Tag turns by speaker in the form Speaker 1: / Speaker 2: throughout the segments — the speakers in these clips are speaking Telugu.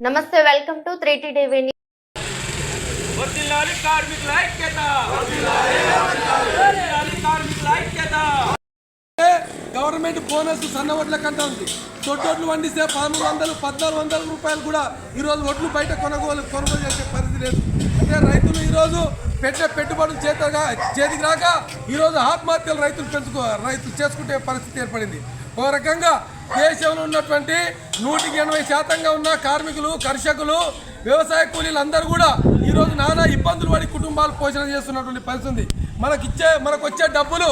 Speaker 1: నమస్తే welcome to three T TV
Speaker 2: government bonus సన్న వడ్ల కంటే ఉంది. తొట్టొడ్లు వండిస్తే పదమూడు వందలు పద్నాలుగు వందల రూపాయలు కూడా ఈరోజు వడ్లు బయట కొనుగోలు కొనుగోలు చేసే పరిస్థితి లేదు. అంటే రైతులు ఈరోజు పెట్టే పెట్టుబడులు చేతగా చేతికి రాక ఈరోజు ఆత్మహత్యలు రైతులు పెంచుకో రైతులు చేసుకుంటే పరిస్థితి ఏర్పడింది. ఒక రకంగా దేశంలో ఉన్నటువంటి నూటికి ఎనభై శాతంగా ఉన్న కార్మికులు కర్షకులు వ్యవసాయ కూలీలు అందరూ కూడా ఈరోజు నానా ఇబ్బందులు పడి కుటుంబాలు పోషణ చేస్తున్నటువంటి పరిస్థితి మనకి మనకిచ్చే మనకు వచ్చే డబ్బులు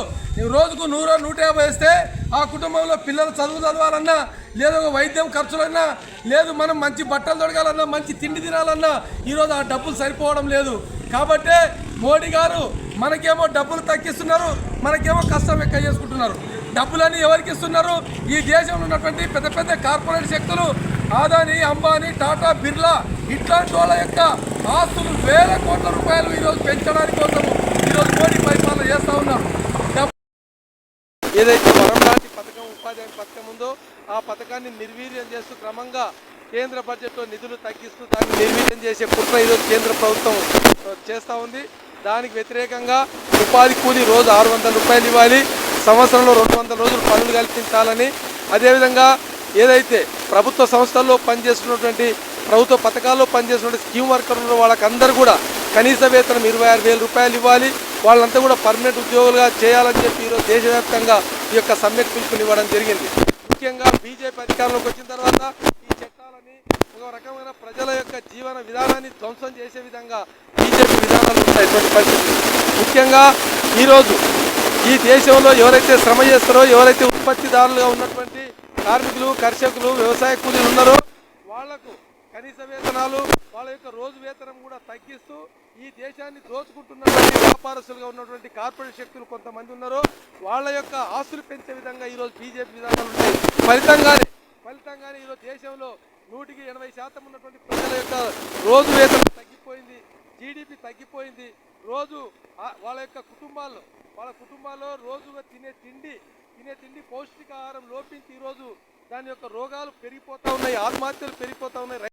Speaker 2: రోజుకు నూరు నూట యాభై వేస్తే ఆ కుటుంబంలో పిల్లలు చదువు చదవాలన్నా లేదా వైద్యం ఖర్చులన్నా లేదు మనం మంచి బట్టలు దొరకాలన్నా మంచి తిండి తినాలన్నా ఈరోజు ఆ డబ్బులు సరిపోవడం లేదు. కాబట్టే మోడీ గారు మనకేమో డబ్బులు తగ్గిస్తున్నారు మనకేమో కష్టం ఎక్కువ చేసుకుంటున్నారు. డబ్బులన్నీ ఎవరికి ఇస్తున్నారు? ఈ దేశంలో ఉన్నటువంటి పెద్ద పెద్ద కార్పొరేట్ శక్తులు ఆదాని అంబానీ టాటా బిర్లా ఇట్లాంటి వాళ్ళ యొక్క ఆస్తులు వేల కోట్ల రూపాయలు ఈరోజు పెంచడానికి కోసం ఈరోజు మోడీ పరిపాలన చేస్తూ ఉన్నారు. ఏదైతే వరం లాంటి పథకం ఉపాధి హామీ పథకం ఉందో ఆ పథకాన్ని నిర్వీర్యం చేస్తూ క్రమంగా కేంద్ర బడ్జెట్లో నిధులు తగ్గిస్తూ దాన్ని నిర్వీర్యం చేసే కుట్ర ఈరోజు కేంద్ర ప్రభుత్వం చేస్తూ ఉంది. దానికి వ్యతిరేకంగా ఉపాధి కూలీ రోజు ఆరు వందల రూపాయలు ఇవ్వాలి. సంవత్సరంలో రెండు వందల రోజులు పనులు కల్పించాలని. అదేవిధంగా ఏదైతే ప్రభుత్వ సంస్థల్లో పనిచేస్తున్నటువంటి ప్రభుత్వ పథకాల్లో పనిచేస్తున్న స్కీమ్ వర్కర్లు వాళ్ళకందరూ కూడా కనీస వేతనం ఇరవై ఆరు వేల రూపాయలు ఇవ్వాలి. వాళ్ళంతా కూడా పర్మనెంట్ ఉద్యోగులుగా చేయాలని చెప్పి ఈరోజు దేశవ్యాప్తంగా ఈ యొక్క సమ్మెకు పిలుపునివ్వడం జరిగింది. ముఖ్యంగా బీజేపీ అధికారంలోకి వచ్చిన తర్వాత ఈ ఒక రకమైన ప్రజల యొక్క జీవన విధానాన్ని ధ్వంసం చేసే విధంగా బీజేపీ విధానాలు ఉంటాయి. పరిస్థితి ముఖ్యంగా ఈరోజు ఈ దేశంలో ఎవరైతే శ్రమ చేస్తారో ఎవరైతే ఉత్పత్తిదారులుగా ఉన్నటువంటి కార్మికులు కర్షకులు వ్యవసాయ కూలీలు ఉన్నారో వాళ్ళకు కనీస వేతనాలు వాళ్ళ యొక్క రోజు వేతనం కూడా తగ్గిస్తూ ఈ దేశాన్ని దోచుకుంటున్నటువంటి వ్యాపారస్తులుగా ఉన్నటువంటి కార్పొరేట్ శక్తులు కొంతమంది ఉన్నారో వాళ్ళ యొక్క ఆస్తులు పెంచే విధంగా ఈరోజు బీజేపీ విధానాలు ఉంటాయి. ఫలితంగానే ఫలితంగానే ఈరోజు దేశంలో నూటికి ఎనభై శాతం ఉన్నటువంటి ప్రజల యొక్క రోజు వేతనం తగ్గిపోయింది జీడిపి తగ్గిపోయింది. రోజు వాళ్ళ యొక్క కుటుంబాల్లో వాళ్ళ కుటుంబాల్లో రోజుగా తినే తిండి తినే తిండి పౌష్టికాహారం లోపించి ఈరోజు దాని యొక్క రోగాలు పెరిగిపోతూ ఉన్నాయి ఆత్మహత్యలు పెరిగిపోతూ ఉన్నాయి.